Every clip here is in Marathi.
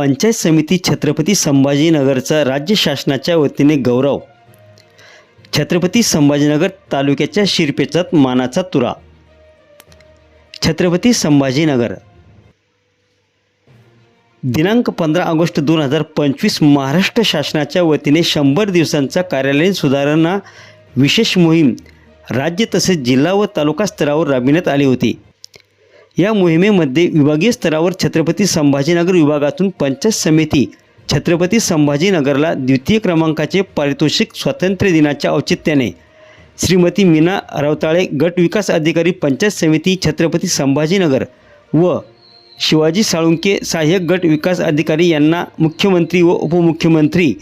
पंचायत समिती छत्रपती संभाजीनगरचा राज्य शासनाच्या वतीने गौरव. छत्रपती संभाजीनगर तालुक्याच्या शिरपेचात मानाचा तुरा. छत्रपती संभाजीनगर. दिनांक पंधरा ऑगस्ट दोन हजार पंचवीस महाराष्ट्र शासनाच्या वतीने शंभर दिवसांचा कार्यालयीन सुधारणा विशेष मोहीम राज्य तसेच जिल्हा व तालुका स्तरावर राबविण्यात आली होती. या मोहिमेमध्ये विभागीय स्तरावर छत्रपती संभाजीनगर विभागातून पंचायत समिती छत्रपती संभाजीनगरला द्वितीय क्रमांकाचे पारितोषिक स्वातंत्र्य दिनाच्या औचित्याने श्रीमती मीना रवताळे गट विकास अधिकारी पंचायत समिती छत्रपती संभाजीनगर व शिवाजी साळुंके सहाय्यक गट विकास अधिकारी यांना मुख्यमंत्री व उपमुख्यमंत्री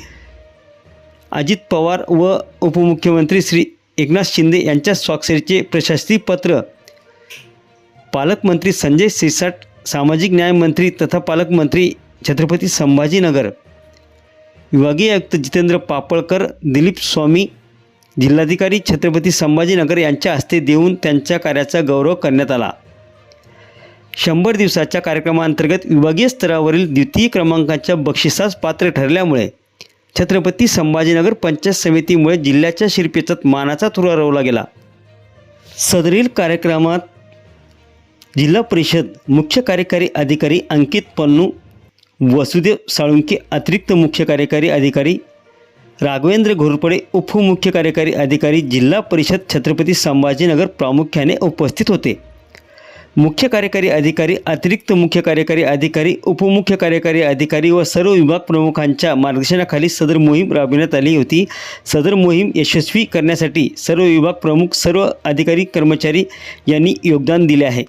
अजित पवार व उपमुख्यमंत्री श्री एकनाथ शिंदे यांच्या स्वाक्षरीचे प्रशस्तीपत्र पालकमंत्री संजय सिरसाट सामाजिक न्याय मंत्री तथा पालकमंत्री छत्रपती संभाजीनगर. विभागीय आयुक्त जितेंद्र पापळकर दिलीप स्वामी जिल्हाधिकारी छत्रपती संभाजीनगर यांच्या हस्ते देऊन त्यांच्या कार्याचा गौरव करण्यात आला. शंभर दिवसाच्या कार्यक्रमाअंतर्गत विभागीय स्तरावरील द्वितीय क्रमांकाच्या बक्षिसास पात्र ठरल्यामुळे छत्रपती संभाजीनगर पंचायत समितीमुळे जिल्ह्याच्या शिरपेचात मानाचा तुरा रोवला गेला. सदरील कार्यक्रमात जिल्हा परिषद मुख्य कार्यकारी अधिकारी अंकित पन्नू वसुदेव साळुंके अतिरिक्त मुख्य कार्यकारी अधिकारी राघवेंद्र घोरपडे उपमुख्य कार्यकारी अधिकारी जिल्हा परिषद छत्रपती संभाजीनगर प्रामुख्याने उपस्थित होते. मुख्य कार्यकारी अधिकारी अतिरिक्त मुख्य कार्यकारी अधिकारी उपमुख्य कार्यकारी अधिकारी व सर्व विभाग प्रमुखांच्या मार्गदर्शनाखाली सदर मोहीम राबविण्यात आली होती. सदर मोहीम यशस्वी करण्यासाठी सर्व विभाग प्रमुख सर्व अधिकारी कर्मचारी यांनी योगदान दिले आहे.